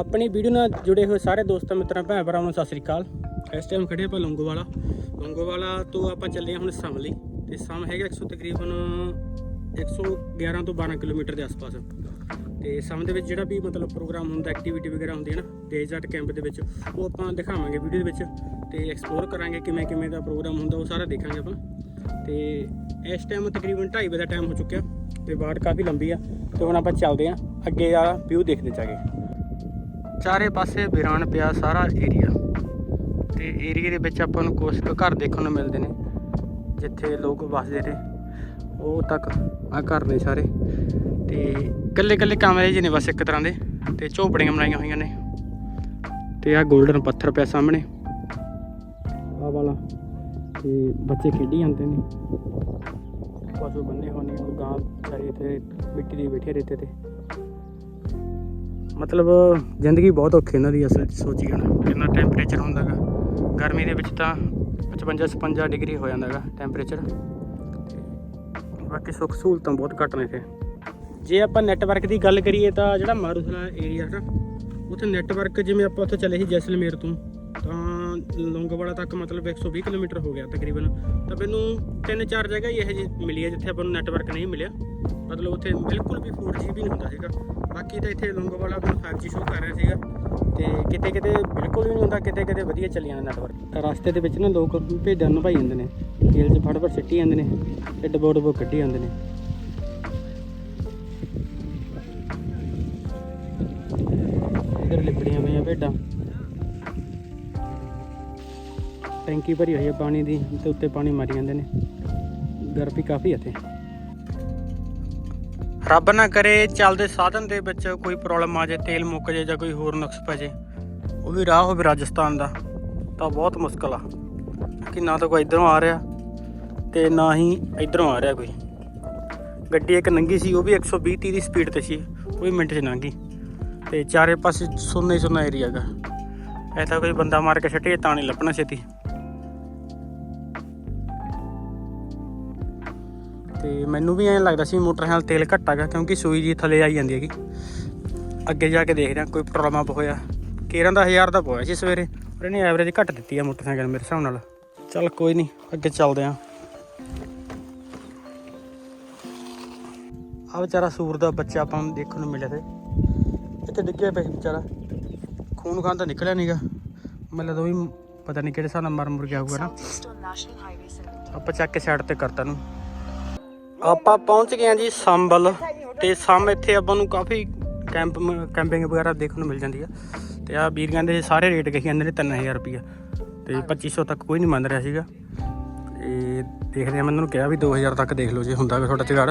ਆਪਣੀ ਵੀਡੀਓ ਨਾਲ ਜੁੜੇ ਹੋਏ ਸਾਰੇ ਦੋਸਤਾਂ, ਮਿੱਤਰਾਂ ਭੈਣ ਭਰਾਵਾਂ ਨੂੰ ਸਤਿ ਸ੍ਰੀ ਅਕਾਲ। ਇਸ ਟਾਈਮ ਖੜੇ ਆਪਾਂ ਲੰਗੋਵਾਲਾ। ਲੰਗੋਵਾਲਾ ਤੋਂ ਆਪਾਂ ਚੱਲੇ ਹਾਂ ਹੁਣ ਲਈ। ਤੇ ਸਮ ਹੈਗਾ 100 ਤਕਰੀਬਨ 111 ਤੋਂ 12 ਕਿਲੋਮੀਟਰ ਦੇ ਆਸ-ਪਾਸ। ਤੇ ਸਮ ਦੇ ਵਿੱਚ ਜਿਹੜਾ ਵੀ ਮਤਲਬ ਪ੍ਰੋਗਰਾਮ ਹੁੰਦਾ ਐਕਟੀਵਿਟੀ ਵਗੈਰਾ ਹੁੰਦੀ ਹੈ ਨਾ ਡੇਜ਼ਰਟ ਕੈਂਪ ਦੇ ਵਿੱਚ, ਉਹ ਆਪਾਂ ਦਿਖਾਵਾਂਗੇ ਵੀਡੀਓ ਦੇ ਵਿੱਚ। ਤੇ ਐਕਸਪਲੋਰ ਕਰਾਂਗੇ ਕਿਵੇਂ ਕਿਵੇਂ ਦਾ ਪ੍ਰੋਗਰਾਮ ਹੁੰਦਾ, ਉਹ ਸਾਰਾ ਦੇਖਾਂਗੇ ਆਪਾਂ। ਤੇ ਇਸ ਟਾਈਮ ਤਕਰੀਬਨ 2:30 ਵਜੇ ਦਾ ਟਾਈਮ ਹੋ ਚੁੱਕਿਆ, ਤੇ ਬਾੜ ਕਾਫੀ ਲੰਬੀ ਆ। ਤੇ ਹੁਣ ਆਪਾਂ ਚੱਲਦੇ ਆਂ ਅੱਗੇ ਵਾਲਾ ਵਿਊ ਦੇਖਦੇ ਚਾਗੇ ਚਾਰੇ ਪਾਸੇ ਵੀਰਾਨ ਪਿਆ ਸਾਰਾ ਏਰੀਆ ਤੇ ਏਰੀਆ ਦੇ ਵਿੱਚ ਆਪਾਂ ਨੂੰ ਕੁਝ ਕੁ ਘਰ ਦੇਖਣ ਨੂੰ ਮਿਲਦੇ ਨੇ, ਜਿੱਥੇ ਲੋਕ ਵਸਦੇ ਨੇ। ਉਹ ਤੱਕ ਆ ਘਰ ਨੇ ਸਾਰੇ। ਤੇ ਕੱਲੇ ਕੱਲੇ ਕਮਰੇ ਜਿਹੇ ਨੇ ਬਸ ਇੱਕ ਤਰ੍ਹਾਂ ਦੇ, ਤੇ ਝੋਪੜੀਆਂ ਬਣਾਈਆਂ ਹੋਈਆਂ ਨੇ। ਤੇ ਆ 골ਡਨ ਪੱਥਰ ਪਿਆ ਸਾਹਮਣੇ। ਆ ਵਾਲਾ। ਤੇ ਬੱਚੇ ਖੇਡੀ ਜਾਂਦੇ ਨੇ। ਪਸ਼ੂ ਬੰਨੇ ਹੋਏ ਨੇ ਉਹ ਗਾਂ ਚਾਰੀ ਇੱਥੇ ਮਿੱਟੀ ਦੀ ਬੈਠੇ ਰੇਤੇ ਤੇ। ਮਤਲਬ ਜ਼ਿੰਦਗੀ ਬਹੁਤ ਔਖੀ ਇਹਨਾਂ ਦੀ ਅਸਲ 'ਚ ਸੋਚੀ ਹੁਣ ਕਿੰਨਾ ਟੈਂਪਰੇਚਰ ਹੁੰਦਾਗਾ। ਗਰਮੀ ਦੇ ਵਿੱਚ ਤਾਂ 55 56 ਡਿਗਰੀ ਹੋ ਜਾਂਦਾਗਾ ਟੈਂਪਰੇਚਰ ਬਾਕੀ ਸੁੱਖ ਸਹੂਲਤਾਂ ਬਹੁਤ ਘੱਟ ਨੇ ਇੱਥੇ। ਜੇ ਆਪਾਂ ਨੈਟਵਰਕ ਦੀ ਗੱਲ ਕਰੀਏ ਤਾਂ ਜਿਹੜਾ ਮਾਰੂਥਲਾ ਏਰੀਆ ਹੈ ਨਾ ਉੱਥੇ ਨੈਟਵਰਕ ਜਿਵੇਂ ਆਪਾਂ ਉੱਥੇ ਚੱਲੇ ਸੀ ਜੈਸਲਮੇਰ ਤੋਂ ਤਾਂ ਲੌਂਗੋਵਾਲਾ ਤੱਕ ਮਤਲਬ 120 ਕਿਲੋਮੀਟਰ ਹੋ ਗਿਆ ਤਕਰੀਬਨ। ਤਾਂ ਮੈਨੂੰ ਤਿੰਨ ਚਾਰ ਜਗ੍ਹਾ ਹੀ ਇਹ ਜਿਹੀ ਮਿਲੀ ਹੈ ਜਿੱਥੇ ਆਪਾਂ ਨੂੰ ਨੈਟਵਰਕ ਨਹੀਂ ਮਿਲਿਆ। ਮਤਲਬ ਉੱਥੇ ਬਿਲਕੁਲ ਵੀ 4G ਵੀ ਨਹੀਂ ਹੁੰਦਾ ਸੀਗਾ। ਬਾਕੀ ਤਾਂ ਇੱਥੇ ਲੌਂਗੋਵਾਲਾ ਨੂੰ 5G ਸ਼ੋ ਕਰ ਰਿਹਾ ਸੀਗਾ। ਤੇ ਕਿਤੇ ਕਿਤੇ ਬਿਲਕੁਲ ਵੀ ਨਹੀਂ ਹੁੰਦਾ, ਕਿਤੇ ਕਿਤੇ ਵਧੀਆ ਚੱਲੀ ਜਾਂਦਾ ਨੈਟਵਰਕ ਰਸਤੇ ਦੇ ਵਿੱਚ ਨਾ ਲੋਕ ਭੇਡਾਂ ਨੂੰ ਭਾਈ ਜਾਂਦੇ ਨੇ। ਜੇਲ੍ਹ 'ਚ ਫੜ ਫੜ ਸਿੱਟੀ ਜਾਂਦੇ ਨੇ ਤੇ ਡਬੋ ਡਬੋ ਕੱਢੀ ਜਾਂਦੇ ਨੇ। ਇਧਰ ਲਿਬੜੀਆਂ ਪਈਆਂ ਭੇਡਾਂ। ਟੈਂਕੀ ਭਰੀ ਹੋਈ ਹੈ ਪਾਣੀ ਦੀ ਤੇ ਉੱਤੇ ਪਾਣੀ ਮਾਰੀ ਜਾਂਦੇ ਨੇ। ਗਰਮੀ ਕਾਫੀ ਹੈ ਇੱਥੇ। ਰੱਬ ਨਾ ਕਰੇ, ਚੱਲਦੇ ਸਾਧਨ ਦੇ ਵਿੱਚ ਕੋਈ ਪ੍ਰੋਬਲਮ ਆ ਜਾਏ ਤੇਲ ਮੁੱਕ ਜਾਏ ਜਾਂ ਕੋਈ ਹੋਰ ਨੁਕਸ ਪੈ ਜਾਏ ਉਹ ਵੀ ਰਾਹ ਹੋਵੇ ਰਾਜਸਥਾਨ ਦਾ, ਤਾਂ ਬਹੁਤ ਮੁਸ਼ਕਲ ਆ। ਕਿ ਨਾ ਤਾਂ ਕੋਈ ਇਧਰੋਂ ਆ ਰਿਹਾ ਤੇ ਨਾ ਹੀ ਇਧਰੋਂ ਆ ਰਿਹਾ ਕੋਈ। ਗੱਡੀ ਇੱਕ ਨੰਗੀ ਸੀ, ਉਹ ਵੀ 120 30 ਦੀ ਸਪੀਡ ਤੇ ਸੀ, ਉਹ ਵੀ ਮਿੰਟ 'ਚ ਲੰਘ ਗਈ। ਤੇ ਚਾਰੇ ਪਾਸੇ ਸੁੰਨਾ ਹੀ ਸੁੰਨਾ ਏਰੀਆ ਹੈਗਾ ਐ ਤਾਂ ਕੋਈ ਬੰਦਾ ਮਾਰ ਕੇ ਛੱਟੇ ਤਾਂ ਨਹੀਂ ਲੱਭਣਾ ਛੇਤੀ। ਤੇ ਮੈਨੂੰ ਵੀ ਐਂ ਲੱਗਦਾ ਸੀ ਮੋਟਰ ਨਾਲ ਤੇਲ ਘੱਟ ਹੈਗਾ ਕਿਉਂਕਿ ਸੂਈ ਜੀ ਥੱਲੇ ਆਈ ਜਾਂਦੀ ਹੈਗੀ। ਅੱਗੇ ਜਾ ਕੇ ਦੇਖਦੇ ਹਾਂ ਕੋਈ ਪ੍ਰੋਬਲਮ ਆਪ ਹੋਇਆ। ਕੇਰਾਂ ਦਾ 1000 ਦਾ ਪੋਇਆ ਸੀ ਸਵੇਰੇ ਪਰ ਇਹਨੇ ਐਵਰੇਜ ਘੱਟ ਦਿੱਤੀ ਆ ਮੋਟਰਸਾਈਕਲ ਮੇਰੇ ਹਿਸਾਬ ਨਾਲ। ਚੱਲ ਕੋਈ ਨਹੀਂ ਅੱਗੇ ਚੱਲਦੇ ਆਂ ਆ ਵਿਚਾਰਾ ਸੂਰ ਦਾ ਬੱਚਾ ਆਪਾਂ ਨੂੰ ਦੇਖਣ ਨੂੰ ਮਿਲਿਆ ਤੇ। ਇੱਥੇ ਡਿੱਗਿਆ ਪਿਆ ਸੀ ਵਿਚਾਰਾ। ਖੂਨ ਖਾਨ ਤਾਂ ਨਿਕਲਿਆ ਨਹੀਂਗਾ ਮੈਨੂੰ ਲੱਗਦਾ ਉਹ ਵੀ ਪਤਾ ਨਹੀਂ ਕਿਹੜੇ ਹਿਸਾਬ ਨਾਲ ਮਰ ਮੁਰ ਗਿਆ ਹੋਊਗਾ ਨਾ। Southeast on National Highway 70. ਆਪਾਂ ਚੱਕ ਕੇ ਸਾਈਡ ਤੇ ਕਰਤਾ ਨੂੰ। ਆਪਾਂ ਪਹੁੰਚ ਗਏ ਹਾਂ ਜੀ ਸੰਬਲ ਤੇ ਸਮ ਇੱਥੇ ਆਪਾਂ ਨੂੰ ਕਾਫੀ ਕੈਂਪ ਕੈਂਪਿੰਗ ਵਗੈਰਾ ਦੇਖਣ ਨੂੰ ਮਿਲ ਜਾਂਦੀ ਆ। ਤੇ ਆ ਵੀਰ ਕਹਿੰਦੇ ਸਾਰੇ ਰੇਟ ਕਹੀ ਜਾਂਦੇ ਨੇ 3000 ਰੁਪਿਆ ਤੇ 2500 ਤੱਕ ਕੋਈ ਨਹੀਂ ਮੰਨ ਰਿਹਾ ਸੀਗਾ। ਤੇ ਦੇਖਦੇ ਆ ਮੈਂ ਉਹਨਾਂ ਨੂੰ ਕਿਹਾ ਵੀ 2000 ਤੱਕ ਦੇਖ ਲਓ ਜੇ ਹੁੰਦਾ ਵੀ ਤੁਹਾਡਾ ਜਗਾੜ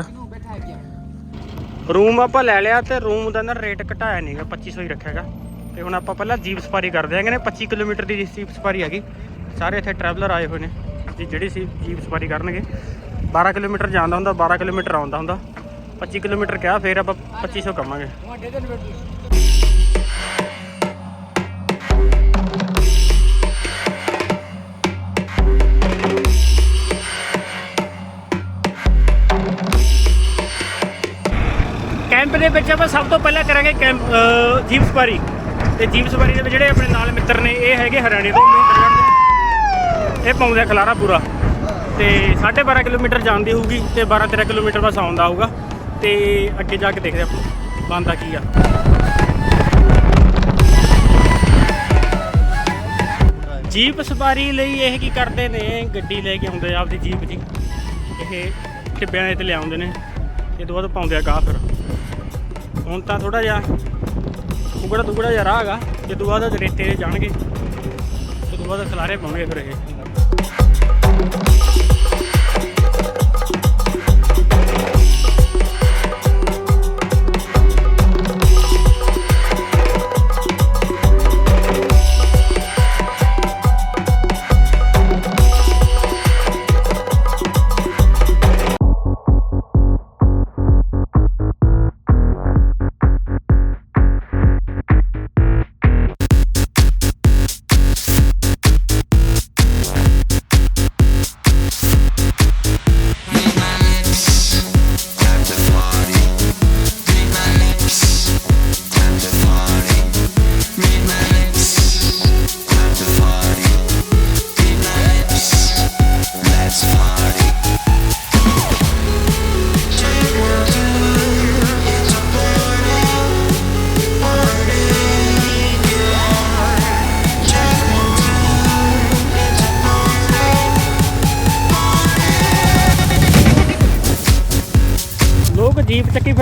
ਰੂਮ ਆਪਾਂ ਲੈ ਲਿਆ ਤੇ ਰੂਮ ਦਾ ਨਾ ਰੇਟ ਘਟਾਇਆ ਨਹੀਂਗਾ 2500 ਹੀ ਰੱਖਿਆਗਾ ਤੇ ਹੁਣ ਆਪਾਂ ਪਹਿਲਾਂ ਜੀਪ ਸਫਾਰੀ ਕਰਦੇ ਆਂਗੇ ਨੇ 25 ਕਿਲੋਮੀਟਰ ਦੀ ਜੀਪ ਸਫਾਰੀ ਹੈਗੀ। ਸਾਰੇ ਇੱਥੇ ਟਰੈਵਲਰ ਆਏ ਹੋਏ ਨੇ ਜੀ ਜਿਹੜੀ ਸੀ ਜੀਪ ਸਫਾਰੀ ਕਰਨਗੇ। 12 ਕਿਲੋਮੀਟਰ ਜਾਂਦਾ ਹੁੰਦਾ 12 ਕਿਲੋਮੀਟਰ ਆਉਂਦਾ ਹੁੰਦਾ। 25 ਕਿਲੋਮੀਟਰ ਕਿਹਾ, ਫੇਰ ਆਪਾਂ 2500 ਕਵਾਂਗੇ ਕੈਂਪ ਦੇ ਵਿੱਚ ਆਪਾਂ ਸਭ ਤੋਂ ਪਹਿਲਾਂ ਕਰਾਂਗੇ ਕੈਂਪ ਜੀਪ ਸਵਾਰੀ। ਤੇ ਜੀਪ ਸਵਾਰੀ ਦੇ ਵਿੱਚ ਜਿਹੜੇ ਆਪਣੇ ਨਾਲ ਮਿੱਤਰ ਨੇ, ਇਹ ਹੈਗੇ ਹਰਿਆਣੇ ਤੋਂ ਮਹਿੰਦਰਗੜ੍ਹ ਤੋਂ। ਇਹ ਪਾਉਂਦੇ ਆ ਖਲਾਰਾ ਪੂਰਾ। ਤੇ 12.5 ਕਿਲੋਮੀਟਰ ਜਾਂਦੀ ਹੋਊਗੀ ਤੇ 12-13 ਕਿਲੋਮੀਟਰ ਬਸ ਆਉਂਦਾ ਹੋਊਗਾ। ਤੇ ਅੱਗੇ ਜਾ ਕੇ ਦੇਖਦੇ ਆਪਾਂ ਬੰਦਾ ਕੀ ਆ। ਜੀਪ ਸਵਾਰੀ ਲਈ ਇਹ ਕੀ ਕਰਦੇ ਨੇ? ਗੱਡੀ ਲੈ ਕੇ ਆਉਂਦੇ ਆ ਆਪਦੀ ਜੀਪ ਜੀ। ਇਹ ਟਿੱਬਿਆਂ ਦੇ ਤੇ ਲਿਆਉਂਦੇ ਨੇ। ਇਹ ਤੋਂ ਬਾਅਦ ਪਾਉਂਦੇ ਆ ਗਾਹ ਫਿਰ। ਹੁਣ ਤਾਂ ਥੋੜਾ ਜਿਹਾ ਉਗੜਾ ਦੁਗੜਾ ਜਿਹਾ ਰਾਹ ਹੈਗਾ। ਜੇ ਤੋਂ ਬਾਅਦ ਰੇਤੇ ਤੇ ਜਾਣਗੇ। ਜਦੋਂ ਬਾਅਦ ਖਲਾਰੇ ਪਾਉਣਗੇ ਫਿਰ ਇਹ।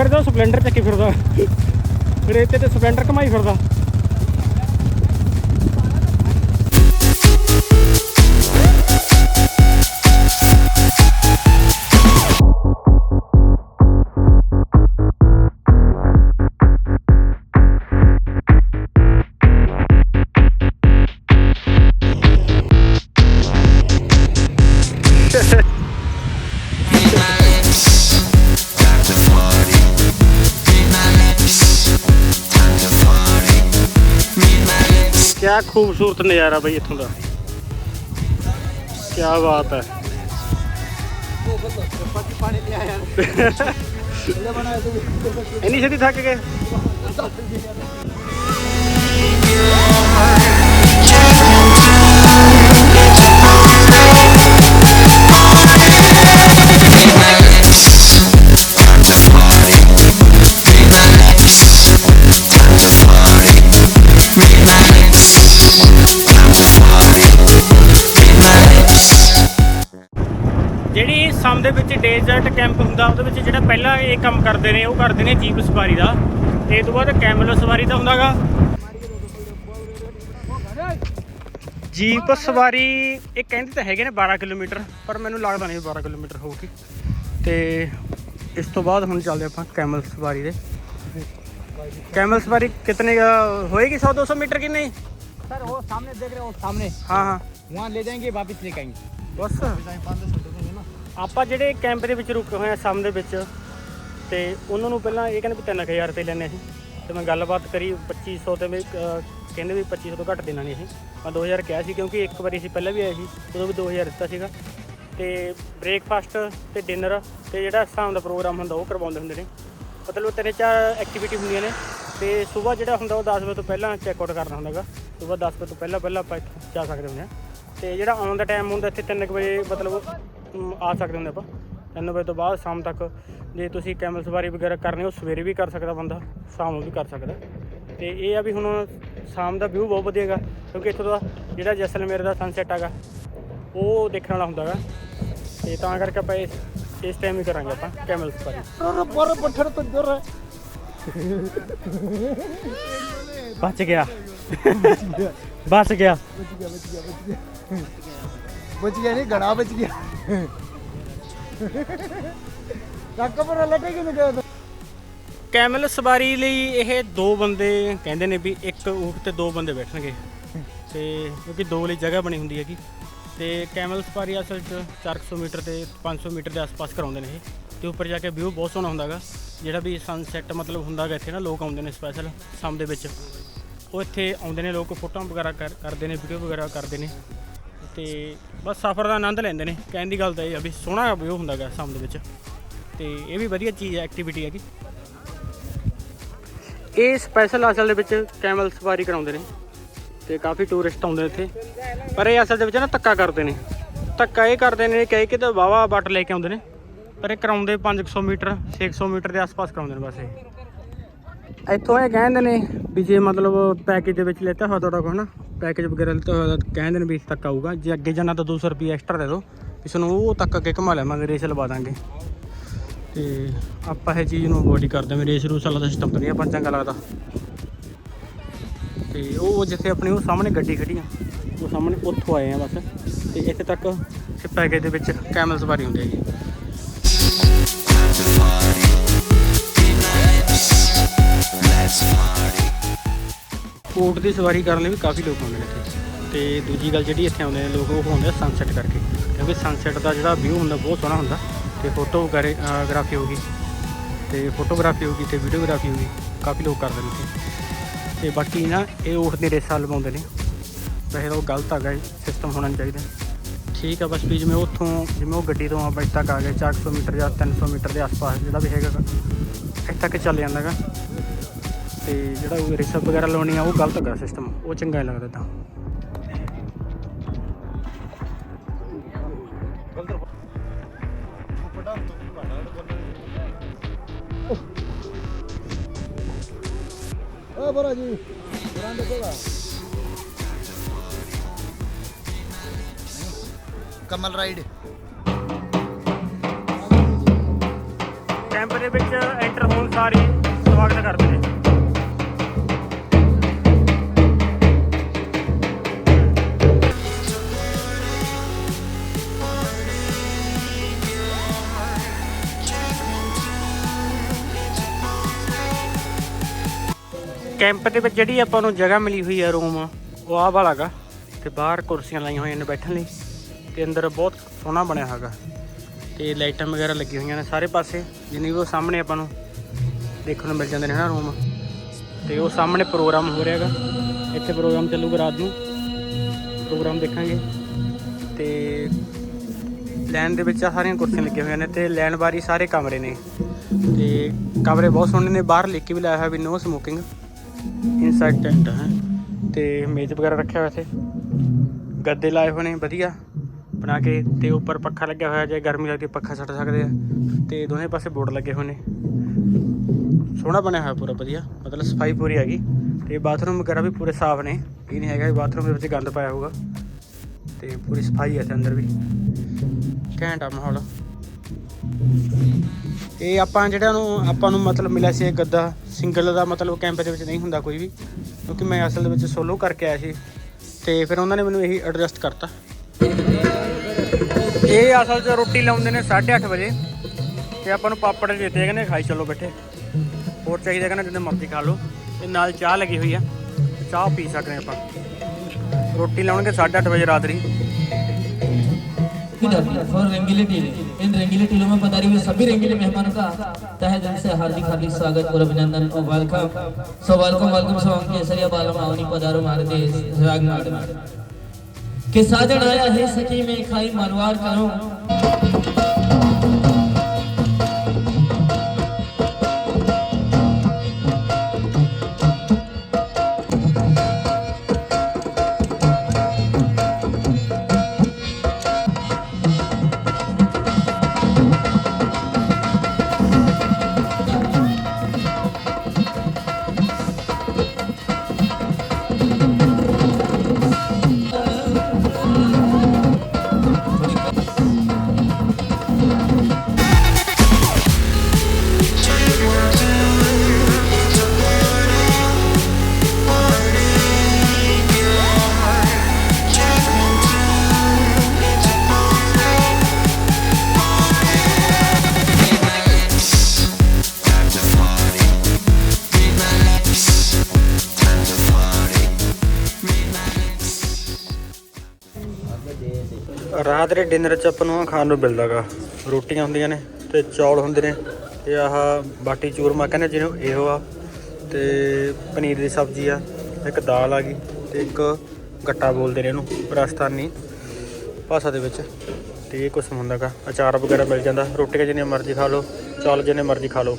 ਫਿਰਦਾ ਸਪਲੈਂਡਰ ਚੱਕੀ ਫਿਰਦਾ। ਰੇਤੇ ਤੇ ਸਪਲੈਂਡਰ ਕਮਾਈ ਫਿਰਦਾ। ਖੂਬਸੂਰਤ ਨਜ਼ਾਰਾ ਬਈ ਇੱਥੋਂ ਦਾ। ਕਿਆ ਬਾਤ ਹੈ। ਇੰਨੀ ਛੇਤੀ ਥੱਕ ਗਏ? ਡੇਜ਼ਰਟ ਕੈਂਪ ਹੁੰਦਾ ਉਹਦੇ ਵਿੱਚ ਜਿਹੜਾ ਪਹਿਲਾਂ ਇਹ ਕੰਮ ਕਰਦੇ ਨੇ ਉਹ ਕਰਦੇ ਨੇ ਜੀਪ ਸਵਾਰੀ ਦਾ ਤੇ ਇਹ ਤੋਂ ਬਾਅਦ ਕੈਮਲ ਸਵਾਰੀ ਦਾ ਹੁੰਦਾਗਾ ਜੀਪ ਸਵਾਰੀ ਇਹ ਕਹਿੰਦੇ ਤਾਂ ਹੈਗੇ ਨੇ 12 ਕਿਲੋਮੀਟਰ ਪਰ ਮੈਨੂੰ ਲੱਗਦਾ ਨਹੀਂ 12 ਕਿਲੋਮੀਟਰ ਹੋਊਗੀ ਤੇ ਇਸ ਤੋਂ ਬਾਅਦ ਹੁਣ ਚੱਲਦੇ ਆਪਾਂ ਕੈਮਲ ਸਵਾਰੀ ਦੇ ਕੈਮਲ ਸਵਾਰੀ ਕਿਤਨੇ ਅ, ਹੋਏਗੀ 100 200 ਮੀਟਰ ਕਿ ਨਹੀਂ सर वो सामने देख रहे हो सामने ਹਾਂ ਹਾਂ वहाँ ले जाएंगे वापस लेके आएंगे ਬਸ ਆਪਾਂ ਜਿਹੜੇ ਕੈਂਪ ਦੇ ਵਿੱਚ ਰੁਕੇ ਹੋਏ ਆ ਸਮ ਦੇ ਵਿੱਚ, ਤੇ ਉਹਨਾਂ ਨੂੰ ਪਹਿਲਾਂ ਇਹ ਕਹਿੰਦੇ ਵੀ 3000 ਰੁਪਏ ਲੈਣੇ ਅਸੀਂ। ਤੇ ਮੈਂ ਗੱਲਬਾਤ ਕਰੀ 2500 ਤੇ ਵੀ ਕਹਿੰਦੇ ਵੀ 2500 ਤੋਂ ਘੱਟ ਦੇਣਾ ਨਹੀਂ ਅਸੀਂ। ਮੈਂ 2000 ਕਿਹਾ ਸੀ ਕਿਉਂਕਿ ਇੱਕ ਵਾਰੀ ਅਸੀਂ ਪਹਿਲਾਂ ਵੀ ਆਏ ਸੀ, ਉਦੋਂ ਵੀ 2000 ਦਿੱਤਾ ਸੀਗਾ। ਤੇ ਬ੍ਰੇਕਫਾਸਟ ਤੇ ਡਿਨਰ ਤੇ ਜਿਹੜਾ ਸ਼ਾਮ ਦਾ ਪ੍ਰੋਗਰਾਮ ਹੁੰਦਾ ਉਹ ਕਰਵਾਉਂਦੇ ਹੁੰਦੇ ਨੇ। ਮਤਲਬ ਤਿੰਨ ਚਾਰ ਐਕਟੀਵਿਟੀ ਹੁੰਦੀਆਂ ਨੇ, ਤੇ ਸਵੇਰ ਜਿਹੜਾ ਹੁੰਦਾ ਉਹ 10 ਵਜੇ ਤੋਂ ਪਹਿਲਾਂ ਚੈੱਕ ਆਊਟ ਕਰਨਾ ਹੁੰਦਾਗਾ ਸਵੇਰ 10 ਵਜੇ ਤੋਂ ਪਹਿਲਾਂ ਪਹਿਲਾਂ ਆਪਾਂ ਜਾ ਸਕਦੇ ਹੁੰਦੇ ਆ ਤੇ ਜਿਹੜਾ ਆਉਣ ਦਾ ਟਾਈਮ ਹੁੰਦਾ ਇੱਥੇ 3 ਵਜੇ, ਮਤਲਬ ਆ ਸਕਦੇ ਹੁੰਦੇ ਆਪਾਂ। 3 ਵਜੇ ਤੋਂ ਬਾਅਦ ਸ਼ਾਮ ਤੱਕ ਜੇ ਤੁਸੀਂ ਕੈਮਲ ਸਵਾਰੀ ਵਗੈਰਾ ਕਰਨੀ ਹੋ ਸਵੇਰੇ ਵੀ ਕਰ ਸਕਦਾ ਬੰਦਾ ਸ਼ਾਮ ਨੂੰ ਵੀ ਕਰ ਸਕਦਾ। ਤੇ ਇਹ ਆ ਵੀ ਹੁਣ ਸ਼ਾਮ ਦਾ ਵਿਊ ਬਹੁਤ ਵਧੀਆ ਵਧੀਆਗਾ ਕਿਉਂਕਿ ਇੱਥੋਂ ਦਾ ਜਿਹੜਾ ਜੈਸਲਮੇਰ ਦਾ ਸਨਸੈਟ ਹੈਗਾ ਉਹ ਦੇਖਣ ਵਾਲਾ ਹੁੰਦਾ ਹੁੰਦਾਗਾ ਤੇ ਤਾਂ ਕਰਕੇ ਆਪਾਂ ਇਸ ਇਸ ਟਾਈਮ ਹੀ ਕਰਾਂਗੇ ਆਪਾਂ ਕੈਮਲ ਸਵਾਰੀ। ਬਰ ਪੱਥਰ ਤੋਂ ਜੁਰ ਬਚ ਗਿਆ। ਬਚ ਗਿਆ। ਬਚ ਗਿਆ ਨਹੀਂ ਗੜਾ ਬਚ ਗਿਆ। ਕਾਕਾ ਪਰ ਲੱਗੇ ਕਿ ਨਹੀਂ ਕੈਮਲ ਸਵਾਰੀ ਲਈ ਇਹ ਦੋ ਬੰਦੇ ਕਹਿੰਦੇ ਨੇ ਵੀ ਇੱਕ ਊਠ ਤੇ ਦੋ ਬੰਦੇ ਬੈਠਣਗੇ। ਤੇ ਕਿਉਂਕਿ ਦੋ ਲਈ ਜਗ੍ਹਾ ਬਣੀ ਹੁੰਦੀ ਹੈਗੀ। ਤੇ ਕੈਮਲ ਸਵਾਰੀ ਅਸਲ 'ਚ 400 ਮੀਟਰ ਤੇ 500 ਮੀਟਰ ਦੇ ਆਸ-ਪਾਸ ਕਰਾਉਂਦੇ ਨੇ ਇਹ। ਤੇ ਉੱਪਰ ਜਾ ਕੇ ਵਿਊ ਬਹੁਤ ਸੋਹਣਾ ਹੁੰਦਾਗਾ। ਜਿਹੜਾ ਵੀ ਸਨਸੈਟ ਮਤਲਬ ਹੁੰਦਾਗਾ ਇੱਥੇ ਨਾ ਲੋਕ ਆਉਂਦੇ ਨੇ ਸਪੈਸ਼ਲ ਸ਼ਾਮ ਦੇ ਵਿੱਚ। ਉਹ ਇੱਥੇ ਆਉਂਦੇ ਨੇ ਲੋਕ, ਫੋਟੋਆਂ ਵਗੈਰਾ ਕਰ- ਕਰਦੇ ਨੇ ਵੀਡੀਓ ਵਗੈਰਾ ਕਰਦੇ ਨੇ। ਤੇ ਬਸ ਸਫ਼ਰ ਦਾ ਆਨੰਦ ਲੈਂਦੇ ਨੇ। ਕਹਿਣ ਦੀ ਗੱਲ ਤਾਂ ਇਹ ਆ ਵੀ ਸੋਹਣਾ ਵਿਊ ਹੁੰਦਾਗਾ ਸ਼ਾਮ ਦੇ ਵਿੱਚ। ਤੇ ਇਹ ਵੀ ਵਧੀਆ ਚੀਜ਼ ਹੈ ਐਕਟੀਵਿਟੀ ਹੈਗੀ। ਇਹ ਸਪੈਸ਼ਲ ਅਸਲ ਦੇ ਵਿੱਚ ਕੈਮਲ ਸਵਾਰੀ ਕਰਾਉਂਦੇ ਨੇ। ਤੇ ਕਾਫੀ ਟੂਰਿਸਟ ਆਉਂਦੇ ਨੇ ਇੱਥੇ। ਪਰ ਇਹ ਅਸਲ ਦੇ ਵਿੱਚ ਨਾ ਧੱਕਾ ਕਰਦੇ ਨੇ। ਧੱਕਾ ਇਹ ਕਰਦੇ ਨੇ ਕਹਿ ਕੇ ਤਾਂ ਵਾਵਾ ਬੱਟ ਲੈ ਕੇ ਆਉਂਦੇ ਨੇ। ਪਰ ਇਹ ਕਰਾਉਂਦੇ 500 ਮੀਟਰ 600 ਮੀਟਰ ਦੇ ਆਸ-ਪਾਸ ਕਰਾਉਂਦੇ ਨੇ ਬਸ ਇਹ। ਇੱਥੋਂ ਇਹ ਕਹਿੰਦੇ ਨੇ ਵੀ ਜੇ ਮਤਲਬ ਪੈਕੇਜ ਦੇ ਵਿੱਚ ਲੈਤਾ ਹੋਇਆ ਤੁਹਾਡਾ ਕੋਈ ਨਾ ਪੈਕੇਜ ਵਗੈਰਾ ਲੈਤਾ ਹੋਇਆ ਤਾਂ ਕਹਿੰਦੇ ਨੇ ਵੀ ਇਸ ਤੱਕ ਆਊਗਾ। ਜੇ ਅੱਗੇ ਜਾਣਾ ਤਾਂ 200 ਰੁਪਏ ਐਕਸਟਰਾ ਦੇ ਦਿਓ। ਵੀ ਤੁਹਾਨੂੰ ਉਹ ਤੱਕ ਅੱਗੇ ਘੁਮਾ ਲਿਆਵਾਂਗੇ ਰੇਸ ਲਵਾ ਦਾਂਗੇ। ਤੇ ਆਪਾਂ ਇਹ ਚੀਜ਼ ਨੂੰ ਅਵੋਇਡ ਕਰਦੇ ਹਾਂ ਰੇਸ ਰੂਸ ਵਾਲਾ ਦਾ ਸਿਸਟਮ ਤਾਂ ਨਹੀਂ ਆਪਾਂ ਨੂੰ ਚੰਗਾ ਲੱਗਦਾ ਤੇ ਉਹ ਜਿੱਥੇ ਆਪਣੀ ਉਹ ਸਾਹਮਣੇ ਗੱਡੀ ਖੜੀ ਆ, ਉਹ ਸਾਹਮਣੇ ਉੱਥੋਂ ਆਏ ਆ ਬਸ। ਤੇ ਇੱਥੇ ਤੱਕ ਪੈਕੇਜ ਦੇ ਵਿੱਚ ਕੈਮਲ ਸਵਾਰੀ ਹੁੰਦੀ ਹੈਗੀ। ਊਠ ਦੀ ਸਵਾਰੀ ਕਰਨ ਲਈ ਵੀ ਕਾਫੀ ਲੋਕ ਆਉਂਦੇ ਨੇ ਇੱਥੇ। ਤੇ ਦੂਜੀ ਗੱਲ ਜਿਹੜੀ ਇੱਥੇ ਆਉਂਦੇ ਨੇ ਲੋਕ, ਉਹ ਆਉਂਦੇ ਆ ਸਨਸੈਟ ਕਰਕੇ। ਕਿਉਂਕਿ ਸਨਸੈਟ ਦਾ ਜਿਹੜਾ ਵਿਊ ਹੁੰਦਾ, ਬਹੁਤ ਸੋਹਣਾ ਹੁੰਦਾ। ਤੇ ਫੋਟੋਗ੍ਰਾਫੀ ਹੋਗੀ ਤੇ ਫੋਟੋਗ੍ਰਾਫੀ ਹੋਗੀ ਤੇ ਵੀਡੀਓਗ੍ਰਾਫੀ ਹੋਗੀ ਕਾਫੀ ਲੋਕ ਕਰਦੇ ਨੇ ਇੱਥੇ। ਤੇ ਬਾਕੀ ਨਾ, ਇਹ ਊਠ ਦੀ ਰੇਸਾਂ ਲਵਾਉਂਦੇ ਨੇ। ਵੈਸੇ ਤਾਂ ਉਹ ਗਲਤ ਹੈਗਾ ਸਿਸਟਮ ਹੋਣਾ ਨਹੀਂ ਚਾਹੀਦਾ। ਠੀਕ ਆ ਬਸ ਵੀ ਜਿਵੇਂ ਉੱਥੋਂ, ਜਿਵੇਂ ਉਹ ਗੱਡੀ ਤੋਂ ਆਪਾਂ ਇੱਥੇ ਤੱਕ ਆ ਗਏ 400 ਮੀਟਰ ਜਾਂ 300 ਮੀਟਰ ਦੇ ਆਸ-ਪਾਸ ਜਿਹੜਾ ਵੀ ਹੈਗਾ ਇੱਥੇ ਤੱਕ ਚੱਲ ਜਾਂਦਾ ਗਾ। ਤੇ ਜਿਹੜਾ ਉਹ ਰਿਸਪ ਵਗੈਰਾ ਲਾਉਣੀ ਆ ਉਹ ਗਲਤ ਹੈਗਾ ਸਿਸਟਮ ਉਹ ਚੰਗਾ ਨਹੀਂ ਲੱਗਦਾ ਤਾਂ। ਆ ਬਰਾ ਜੀ। ਬਰਾਂ ਦੇਖੋਗਾ ਕਮਲ ਰਾਈਡ। ਕੈਂਪ ਦੇ ਵਿੱਚ ਐਂਟਰ ਹੋਣ ਸਾਰੀ ਸਵਾਗਤ ਕਰਦੇ ਨੇ। ਕੈਂਪ ਦੇ ਵਿੱਚ ਜਿਹੜੀ ਆਪਾਂ ਨੂੰ ਜਗ੍ਹਾ ਮਿਲੀ ਹੋਈ ਆ ਰੂਮ, ਉਹ ਆਹ ਵਾਲਾ ਗਾ। ਤੇ ਬਾਹਰ ਕੁਰਸੀਆਂ ਲਾਈਆਂ ਹੋਈਆਂ ਨੇ ਬੈਠਣ ਲਈ, ਤੇ ਅੰਦਰ ਬਹੁਤ ਸੋਹਣਾ ਬਣਿਆ ਹੈਗਾ। ਤੇ ਲਾਈਟਾਂ ਵਗੈਰਾ ਲੱਗੀਆਂ ਹੋਈਆਂ ਨੇ ਸਾਰੇ ਪਾਸੇ, ਜਿੰਨੀ ਵੀ ਉਹ ਸਾਹਮਣੇ ਆਪਾਂ ਨੂੰ ਦੇਖਣ ਨੂੰ ਮਿਲ ਜਾਂਦੇ ਨੇ ਨਾ ਰੂਮ। ਤੇ ਉਹ ਸਾਹਮਣੇ ਪ੍ਰੋਗਰਾਮ ਹੋ ਰਿਹਾ ਹੈਗਾ। ਇੱਥੇ ਪ੍ਰੋਗਰਾਮ ਚੱਲੂਗਾ ਰਾਤ ਨੂੰ। ਪ੍ਰੋਗਰਾਮ ਦੇਖਾਂਗੇ। ਤੇ ਲੈਣ ਦੇ ਵਿੱਚ ਸਾਰੀਆਂ ਕੁਰਸੀਆਂ ਲੱਗੀਆਂ ਹੋਈਆਂ ਨੇ, ਤੇ ਲੈਣ ਬਾਰੀ ਸਾਰੇ ਕਮਰੇ ਨੇ। ਤੇ ਕਮਰੇ ਬਹੁਤ ਸੋਹਣੇ ਨੇ। ਬਾਹਰ ਲਿਖ ਕੇ ਵੀ ਲਾਇਆ ਹੋਇਆ ਵੀ ਨੋ ਸਮੋਕਿੰਗ ਇਨਸਾਈਡ ਟੈਂਟ ਹੈ। ਤੇ ਮੇਜ਼ ਵਗੈਰਾ ਰੱਖਿਆ ਹੋਇਆ ਇੱਥੇ। ਗੱਦੇ ਲਾਏ ਹੋਏ ਨੇ, ਵਧੀਆ। ਬਣਾ ਕੇ ਤੇ ਉੱਪਰ ਪੱਖਾ ਲੱਗਿਆ ਹੋਇਆ, ਜੇ ਗਰਮੀ ਲੱਗਦੀ ਪੱਖਾ ਛੱਡ ਸਕਦੇ ਆ। ਤੇ ਦੋਵੇਂ ਪਾਸੇ ਬੋਰਡ ਲੱਗੇ ਹੋਏ ਨੇ। ਸੋਹਣਾ ਬਣਿਆ ਹੋਇਆ ਪੂਰਾ, ਵਧੀਆ। ਮਤਲਬ ਸਫ਼ਾਈ ਪੂਰੀ ਹੈਗੀ। ਤੇ ਬਾਥਰੂਮ ਵਗੈਰਾ ਵੀ ਪੂਰੇ ਸਾਫ਼ ਨੇ। ਇਹ ਨਹੀਂ ਹੈਗਾ ਵੀ ਬਾਥਰੂਮ ਦੇ ਵਿੱਚ ਗੰਦ ਪਾਇਆ ਹੋਊਗਾ। ਤੇ ਪੂਰੀ ਸਫ਼ਾਈ ਹੈ ਤੇ ਅੰਦਰ ਵੀ। ਘੈਂਟ ਮਾਹੌਲ। ਇਹ ਆਪਾਂ ਜਿਹੜਾ ਨੂੰ, ਆਪਾਂ ਨੂੰ ਮਤਲਬ ਮਿਲਿਆ ਸੀ ਇਹ ਗੱਦਾ ਸਿੰਗਲ ਦਾ ਮਤਲਬ ਕੈਂਪ ਦੇ ਵਿੱਚ ਨਹੀਂ ਹੁੰਦਾ ਕੋਈ ਵੀ, ਕਿਉਂਕਿ ਮੈਂ ਅਸਲ ਦੇ ਵਿੱਚ ਸੋਲੋ ਕਰਕੇ ਆਇਆ ਸੀ, ਤੇ ਫਿਰ ਉਹਨਾਂ ਨੇ ਮੈਨੂੰ ਇਹੀ ਐਡਜਸਟ ਕਰਤਾ। ਇਹ ਅਸਲ 'ਚ ਰੋਟੀ ਲਾਉਂਦੇ ਨੇ 8:30 ਵਜੇ, ਤੇ ਆਪਾਂ ਨੂੰ ਪਾਪੜ ਦਿੱਤੇ ਕਹਿੰਦੇ ਖਾਈ ਚਲੋ ਬੈਠੇ। ਹੋਰ ਚਾਹੀਦਾ ਕਹਿੰਦੇ ਜਿੰਨੇ ਮਰਜ਼ੀ ਖਾ ਲਓ। ਤੇ ਨਾਲ ਚਾਹ ਲੱਗੀ ਹੋਈ ਆ ਚਾਹ ਪੀ ਸਕਦੇ ਆਪਾਂ। ਰੋਟੀ ਲਾਉਣਗੇ 8:30 ਵਜੇ ਰਾਤ ਦੀ। और रंगीले टीले इन रंगीले टीलों में पधारे हुए सभी रंगीले मेहमानों का तहे दिल से हार्दिक हार्दिक स्वागत और अभिनंदन और welcome so welcome welcome so केसरिया बालम आवनी पधारो मारे देश राग नाग के साजन आया है सखी में, खाई मनवार करो। ਰਾਤ ਦੇ ਡਿਨਰ 'ਚ ਆਪਾਂ ਨੂੰ ਖਾਣ ਨੂੰ ਮਿਲਦਾਗਾ। ਰੋਟੀਆਂ ਹੁੰਦੀਆਂ ਨੇ ਤੇ ਚੌਲ ਹੁੰਦੇ ਨੇ ਤੇ ਆਹ ਬਾਟੀ ਚੂਰਮਾ ਕਹਿੰਦੇ ਜਿਹਨੂੰ, ਇਹੋ ਆ। ਤੇ ਪਨੀਰ ਦੀ ਸਬਜ਼ੀ ਆ, ਇੱਕ ਦਾਲ ਆ ਗਈ ਤੇ ਇੱਕ ਗੱਟਾ ਬੋਲਦੇ ਨੇ ਇਹਨੂੰ, ਰਾਜਸਥਾਨੀ ਭਾਸ਼ਾ ਦੇ ਵਿੱਚ। ਤੇ ਇਹ ਕੁਛ ਹੁੰਦਾਗਾ, ਅਚਾਰ ਵਗੈਰਾ ਮਿਲ ਜਾਂਦਾ। ਰੋਟੀਆਂ ਜਿੰਨੀਆਂ ਮਰਜ਼ੀ ਖਾ ਲਓ, ਚੌਲ ਜਿੰਨੇ ਮਰਜ਼ੀ ਖਾ ਲਓ।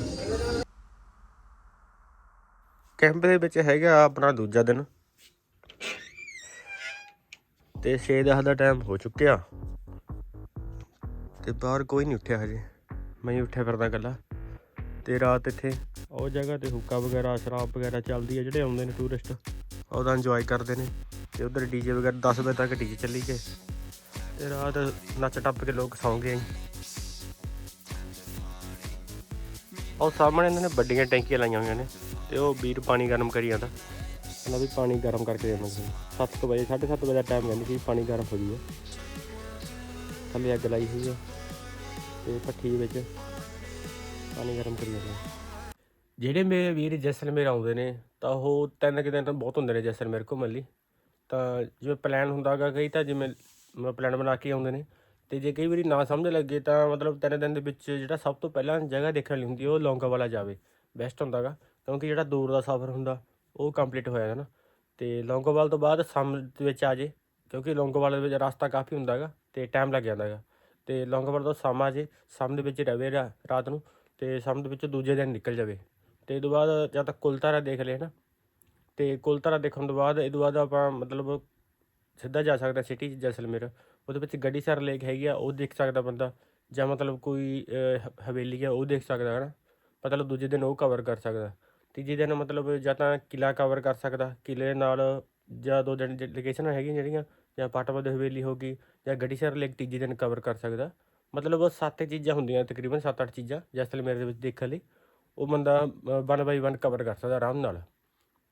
ਕੈਂਪ ਦੇ ਵਿੱਚ ਹੈਗਾ ਆਪਣਾ ਦੂਜਾ ਦਿਨ। ਤੇ 6:10 ਦਾ ਟਾਈਮ ਹੋ ਚੁੱਕਿਆ। ਤੇ ਬਾਹਰ ਕੋਈ ਨਹੀਂ ਉੱਠਿਆ ਹਜੇ। ਮੈਂ ਹੀ ਉੱਠਿਆ ਫਿਰਦਾ ਇਕੱਲਾ। ਤੇ ਰਾਤ ਇੱਥੇ ਉਹ ਜਗ੍ਹਾ ਤੇ ਹੁੱਕਾ ਵਗੈਰਾ, ਸ਼ਰਾਬ ਵਗੈਰਾ ਚੱਲਦੀ ਹੈ ਜਿਹੜੇ ਆਉਂਦੇ ਨੇ ਟੂਰਿਸਟ ਉਹਦਾ ਇੰਜੋਏ ਕਰਦੇ ਨੇ। ਤੇ ਉਧਰ ਡੀਜੇ ਵਗੈਰਾ 10 ਵਜੇ ਤੱਕ ਡੀਜੇ ਚੱਲੀ ਗਏ। ਤੇ ਰਾਤ ਨੱਚ ਟੱਪ ਕੇ ਲੋਕ ਸੌਂ ਗਏ। ਉਹ ਸਾਹਮਣੇ ਇਹਨਾਂ ਨੇ ਵੱਡੀਆਂ ਟੈਂਕੀਆਂ ਲਾਈਆਂ ਹੋਈਆਂ ਨੇ। ਤੇ ਉਹ ਵੀਰ ਪਾਣੀ ਗਰਮ ਕਰੀ ਜਾਂਦਾ। ਕਹਿੰਦਾ ਵੀ ਪਾਣੀ ਗਰਮ ਕਰਕੇ ਦੇਣਾ ਸੀ 7 ਵਜੇ 7:30 ਵਜੇ ਦਾ ਟਾਈਮ ਕਹਿੰਦੇ ਸੀ ਪਾਣੀ ਗਰਮ ਹੋ ਜੂਗਾ ਥੱਲੇ ਅੱਗ ਲਾਈ ਹੋਈ ਹੈ ਤੇ ਭੱਠੀ ਦੇ ਵਿੱਚ ਪਾਣੀ ਗਰਮ ਕਰੀ ਜਾਂਦੇ ਜਿਹੜੇ ਮੇਰੇ ਵੀਰ ਜੈਸਲਮੇਰ ਆਉਂਦੇ ਨੇ, ਤਾਂ ਉਹ ਤਿੰਨ ਕੁ ਦਿਨ ਤੋਂ ਬਹੁਤ ਹੁੰਦੇ ਨੇ ਜੈਸਲਮੇਰ ਘੁੰਮਣ ਲਈ ਤਾਂ ਜਿਵੇਂ ਪਲਾਨ ਹੁੰਦਾਗਾ ਕਈ ਤਾਂ ਜਿਵੇਂ ਪਲਾਨ ਬਣਾ ਕੇ ਆਉਂਦੇ ਨੇ। ਤੇ ਜੇ ਕਈ ਵਾਰੀ ਨਾ ਸਮਝ ਲੱਗੇ ਤਾਂ ਮਤਲਬ ਤਿੰਨ ਦਿਨ ਦੇ ਵਿੱਚ ਜਿਹੜਾ ਸਭ ਤੋਂ ਪਹਿਲਾਂ ਜਗ੍ਹਾ ਦੇਖਣ ਲਈ ਹੁੰਦੀ ਉਹ ਲੌਂਗਾ ਵਾਲਾ ਜਾਵੇ ਬੈਸਟ ਹੁੰਦਾਗਾ ਕਿਉਂਕਿ ਜਿਹੜਾ ਦੂਰ ਦਾ ਸਫ਼ਰ ਹੁੰਦਾ ਉਹ ਕੰਪਲੀਟ ਹੋਇਆ ਹੈ ਨਾ। ਤੇ ਲੌਂਗੋਵਾਲ ਤੋਂ ਬਾਅਦ ਸਮ ਦੇ ਵਿੱਚ ਆ ਜੇ, ਕਿਉਂਕਿ ਲੌਂਗੋਵਾਲ ਦੇ ਵਿੱਚ ਰਸਤਾ ਕਾਫੀ ਹੁੰਦਾ ਹੈਗਾ ਤੇ ਟਾਈਮ ਲੱਗ ਜਾਂਦਾ ਹੈਗਾ। ਤੇ ਲੌਂਗੋਵਾਲ ਤੋਂ ਸਮ ਆ ਜੇ, ਸਮ ਦੇ ਵਿੱਚ ਰਵੇ ਰਾਤ ਨੂੰ ਤੇ ਸਮ ਦੇ ਵਿੱਚ ਦੂਜੇ ਦਿਨ ਨਿਕਲ ਜਾਵੇ। ਤੇ ਇਹ ਤੋਂ ਬਾਅਦ ਜਾਂ ਤਾਂ ਕੁਲਤਾਰਾ ਦੇਖ ਲਏ ਨਾ ਤੇ ਕੁਲਤਾਰਾ ਦੇਖਣ ਤੋਂ ਬਾਅਦ ਇਹ ਤੋਂ ਬਾਅਦ ਆਪਾਂ ਮਤਲਬ ਸਿੱਧਾ ਜਾ ਸਕਦਾ ਸਿਟੀ ਜੈਸਲਮੇਰ। ਉਹਦੇ ਵਿੱਚ ਗੱਡੀ ਗੱਡੀਸਰ ਲੇਕ ਹੈਗੀ ਆ, ਉਹ ਦੇਖ ਸਕਦਾ ਬੰਦਾ, ਜਾਂ ਮਤਲਬ ਕੋਈ ਹਵੇਲੀ ਆ, ਉਹ ਦੇਖ ਸਕਦਾ ਹੈ ਨਾ ਮਤਲਬ ਦੂਜੇ ਦਿਨ ਉਹ ਕਵਰ ਕਰ ਸਕਦਾ। ਤੀਜੇ ਦਿਨ ਮਤਲਬ ਜਾਂ ਤਾਂ ਕਿਲਾ ਕਵਰ ਕਰ ਸਕਦਾ, ਕਿਲੇ ਨਾਲ ਜਾਂ ਦੋ ਦਿਨ ਲੋਕੇਸ਼ਨਾਂ ਹੈਗੀਆਂ ਜਿਹੜੀਆਂ, ਜਾਂ ਪਾਟਵਾ ਦੀ ਹਵੇਲੀ ਹੋ ਗਈ, ਜਾਂ ਗੱਡੀਸਰ ਲੇਕ ਤੀਜੇ ਦਿਨ ਕਵਰ ਕਰ ਸਕਦਾ। ਮਤਲਬ ਸੱਤ ਚੀਜ਼ਾਂ ਹੁੰਦੀਆਂ ਤਕਰੀਬਨ 7-8 ਚੀਜ਼ਾਂ ਜੈਸਲਮੇਰ ਦੇ ਵਿੱਚ ਦੇਖਣ ਲਈ। ਉਹ ਬੰਦਾ ਵਨ ਬਾਈ ਵਨ ਕਵਰ ਕਰ ਸਕਦਾ ਆਰਾਮ ਨਾਲ।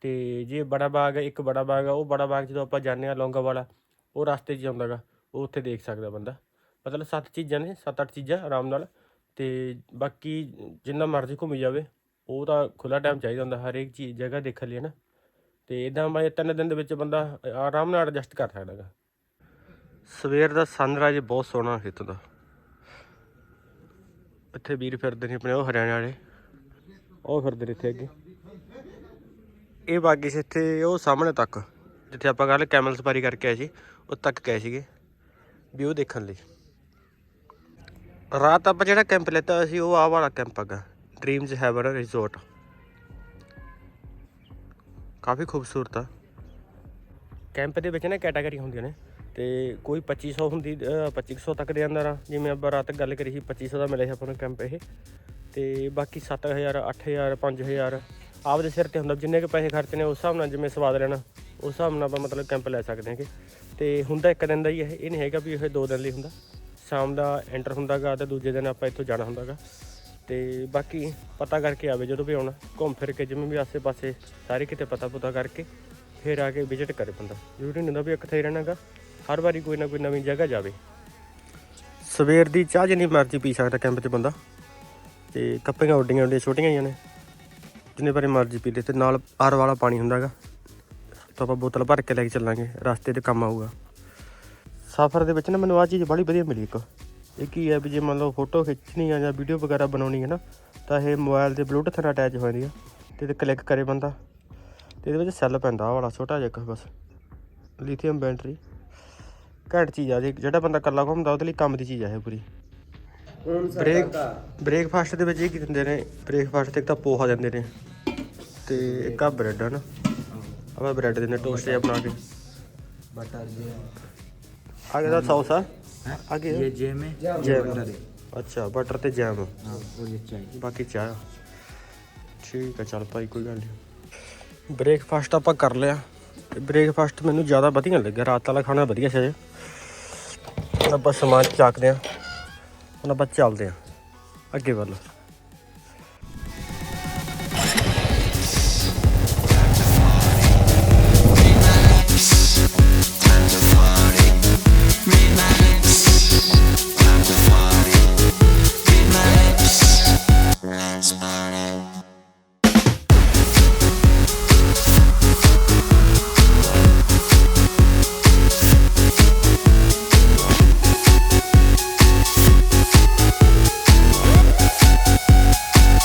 ਤੇ ਜੇ ਬੜਾ ਬਾਗ ਹੈ, ਇੱਕ ਬੜਾ ਬਾਗ ਆ ਉਹ ਬੜਾ ਬਾਗ ਜਦੋਂ ਆਪਾਂ ਜਾਂਦੇ ਆ ਲੌਂਗਾ ਵਾਲਾ ਉਹ ਰਸਤੇ 'ਚ ਆਉਂਦਾਗਾ, ਉਹ ਉੱਥੇ ਦੇਖ ਸਕਦਾ ਬੰਦਾ। ਮਤਲਬ ਸੱਤ ਚੀਜ਼ਾਂ ਨੇ, ਸੱਤ ਅੱਠ ਚੀਜ਼ਾਂ ਆਰਾਮ ਨਾਲ। ਤੇ ਬਾਕੀ ਜਿੰਨਾ ਮਰਜ਼ੀ ਘੁੰਮੀ ਜਾਵੇ ਉਹ ਤਾਂ ਖੁੱਲਾ ਟਾਈਮ ਚਾਹੀਦਾ ਹੁੰਦਾ, ਹਰੇਕ ਚੀਜ਼, ਜਗ੍ਹਾ ਦੇਖਣ ਲਈ ਨਾ। ਤੇ ਇਦਾਂ ਮੈਂ ਤਿੰਨ ਦਿਨ ਦੇ ਵਿੱਚ ਬੰਦਾ ਆਰਾਮ ਨਾਲ ਐਡਜਸਟ ਕਰ ਸਕਦਾ ਸਕਦਾਗਾ ਸਵੇਰ ਦਾ ਸਨਰਾਈਜ਼ ਬਹੁਤ ਸੋਹਣਾ ਇੱਥੋਂ ਦਾ। ਇੱਥੇ ਵੀਰ ਫਿਰਦੇ ਨੇ ਆਪਣੇ, ਉਹ ਹਰਿਆਣੇ ਵਾਲੇ। ਉਹ ਫਿਰਦੇ ਨੇ ਇੱਥੇ ਅੱਗੇ। ਇਹ ਬਾਗੀ ਸੀ ਇੱਥੇ, ਉਹ ਸਾਹਮਣੇ ਤੱਕ, ਜਿੱਥੇ ਆਪਾਂ ਕੱਲ ਕੈਮਲ ਸਫਾਰੀ ਕਰਕੇ ਆਏ ਸੀ, ਉਹ ਤੱਕ ਗਏ ਸੀਗੇ, ਵੀ ਉਹ ਦੇਖਣ ਲਈ। ਰਾਤ ਆਪਾਂ ਜਿਹੜਾ ਕੈਂਪ ਲੈਤਾ ਸੀ, ਉਹ ਆਹ ਵਾਲਾ ਕੈਂਪ ਹੈਗਾ। ਡ੍ਰੀਮਸ ਹੈਵਨ ਰਿਜ਼ੋਰਟ ਕਾਫੀ ਖੂਬਸੂਰਤ ਆ। ਕੈਂਪ ਦੇ ਵਿੱਚ ਨਾ ਕੈਟਾਗਰੀ ਹੁੰਦੀਆਂ ਨੇ ਤੇ ਕੋਈ 2500 ਹੁੰਦੀ, ਅਹ 2500 ਤੱਕ ਦੇ ਅੰਦਰ ਆ। ਜਿਵੇਂ ਆਪਾਂ ਰਾਤ ਗੱਲ ਕਰੀ ਸੀ 2500 ਦਾ ਮਿਲਿਆ ਸੀ ਆਪਾਂ ਨੂੰ ਕੈਂਪ ਇਹ। ਤੇ ਬਾਕੀ 7000 8000 5000 ਆਪਦੇ ਸਿਰ ਤੇ ਹੁੰਦਾ। ਜਿੰਨੇ ਕੁ ਪੈਸੇ ਖਰਚਨੇ ਉਸ ਹਿਸਾਬ ਨਾਲ ਜਿਵੇਂ ਸਵਾਦ ਲੈਣਾ, ਉਸ ਹਿਸਾਬ ਨਾਲ ਆਪਾਂ ਮਤਲਬ ਕੈਂਪ ਲੈ ਸਕਦੇ ਹਾਂਗੇ। ਤੇ ਹੁੰਦਾ ਇੱਕ ਦਿਨ ਦਾ ਹੀ ਇਹ ਇਹ ਨਹੀਂ ਹੈਗਾ ਵੀ ਇਹ ਦੋ ਦਿਨ ਲਈ ਹੁੰਦਾ। ਸ਼ਾਮ ਦਾ ਐਂਟਰ ਹੁੰਦਾਗਾ ਤੇ ਦੂਜੇ ਦਿਨ ਆਪਾਂ ਇੱਥੋਂ ਜਾਣਾ ਹੁੰਦਾਗਾ। ਤੇ ਬਾਕੀ ਪਤਾ ਕਰਕੇ ਆਵੇ ਜਦੋਂ ਵੀ ਆਉਣਾ, ਘੁੰਮ ਫਿਰ ਕੇ ਜਿਵੇਂ ਵੀ ਆਸੇ-ਪਾਸੇ ਸਾਰੇ ਕਿਤੇ ਪਤਾ ਪੁਤਾ ਕਰਕੇ ਫਿਰ ਆ ਕੇ ਵਿਜ਼ਿਟ ਕਰੇ ਬੰਦਾ। ਜ਼ਰੂਰੀ ਨਹੀਂ ਹੁੰਦਾ ਵੀ ਇੱਕ ਥਾਂ ਹੀ ਰਹਿਣਾਗਾ, ਹਰ ਵਾਰੀ ਕੋਈ ਨਾ ਕੋਈ ਨਵੀਂ ਜਗ੍ਹਾ ਜਾਵੇ। ਸਵੇਰ ਦੀ ਚਾਹ ਜਿੰਨੀ ਮਰਜ਼ੀ ਪੀ ਸਕਦਾ ਕੈਂਪ 'ਚ ਬੰਦਾ। ਤੇ ਕੱਪੀਆਂ ਉੱਡੀਆਂ ਉੱਡੀਆਂ ਛੋਟੀਆਂ ਹੀ ਨੇ। ਜਿੰਨੇ ਵਾਰੀ ਮਰਜ਼ੀ ਪੀ ਲੈ ਤੇ ਨਾਲ ਆਰ ਵਾਲਾ ਪਾਣੀ ਹੁੰਦਾਗਾ। ਤਾਂ ਆਪਾਂ ਬੋਤਲ ਭਰ ਕੇ ਲੈ ਕੇ ਚੱਲਾਂਗੇ, ਰਸਤੇ ਤੇ ਕੰਮ ਆਊਗਾ। ਸਫ਼ਰ ਦੇ ਵਿੱਚ ਨਾ ਮੈਨੂੰ ਆਹ ਚੀਜ਼ ਬੜੀ ਵਧੀਆ ਮਿਲੀ ਇੱਕ। ਇਹ ਕੀ ਹੈ ਵੀ ਜੇ ਮੰਨ ਲਓ ਫੋਟੋ ਖਿੱਚਣੀ ਆ ਜਾਂ ਵੀਡੀਓ ਵਗੈਰਾ ਬਣਾਉਣੀ ਹੈ ਨਾ ਤਾਂ ਇਹ ਮੋਬਾਈਲ ਦੇ ਬਲੂਟੂਥ ਨਾਲ ਅਟੈਚ ਹੋ ਜਾਂਦੀ ਆ। ਤੇ ਤੇ ਕਲਿੱਕ ਕਰੇ ਬੰਦਾ। ਤੇ ਇਹਦੇ ਵਿੱਚ ਸੈੱਲ ਪੈਂਦਾ ਆ ਵਾਲਾ ਛੋਟਾ ਜਿਹਾ ਬਸ। ਲਿਥੀਅਮ ਬੈਟਰੀ ਘੱਟ ਚੀਜ਼ ਆ ਜਿਹੜਾ ਬੰਦਾ ਇਕੱਲਾ ਘੁੰਮਦਾ ਉਹਦੇ ਲਈ ਕੰਮ ਦੀ ਚੀਜ਼ ਆ ਇਹ ਪੂਰੀ। ਬ੍ਰੇਕ ਬ੍ਰੇਕਫਾਸਟ ਦੇ ਵਿੱਚ ਇਹ ਕੀ ਦਿੰਦੇ ਨੇ? ਬ੍ਰੇਕਫਾਸਟ ਤੇ ਇੱਕ ਤਾਂ ਪੋਹਾ ਦਿੰਦੇ ਨੇ। ਤੇ ਇੱਕ ਆ ਬ੍ਰੈਡ ਹਨ ਆਪਾਂ ਬ੍ਰੈਡ ਦੇ ਨੇ ਟੋਸਟ ਜਿਹਾ ਬਣਾ ਕੇ। ਬਟਰ ਜਿਹਾ। ਆ ਗਿਆ ਸੌਸ ਆਗੇ ये जे में जैम बटर है ਅੱਛਾ ਬਟਰ ਤੇ ਜੈਮ हाँ वो ये चाहिए ਬਾਕੀ ਚਾਹ ਠੀਕ ਆ ਚੱਲ ਭਾਈ ਕੋਈ ਗੱਲ ਨਹੀਂ ਬ੍ਰੇਕਫਾਸਟ ਆਪਾਂ ਕਰ ਲਿਆ ਤੇ ਬ੍ਰੇਕਫਾਸਟ ਮੈਨੂੰ ਜ਼ਿਆਦਾ ਵਧੀਆ ਲੱਗਿਆ ਰਾਤ ਵਾਲਾ ਖਾਣਾ ਵਧੀਆ ਸੀ ਅਜੇ। ਹੁਣ ਆਪਾਂ ਸਮਾਨ ਚੱਕਦੇ ਆ ਹੁਣ ਆਪਾਂ ਚੱਲਦੇ ਆ ਅੱਗੇ ਵੱਲ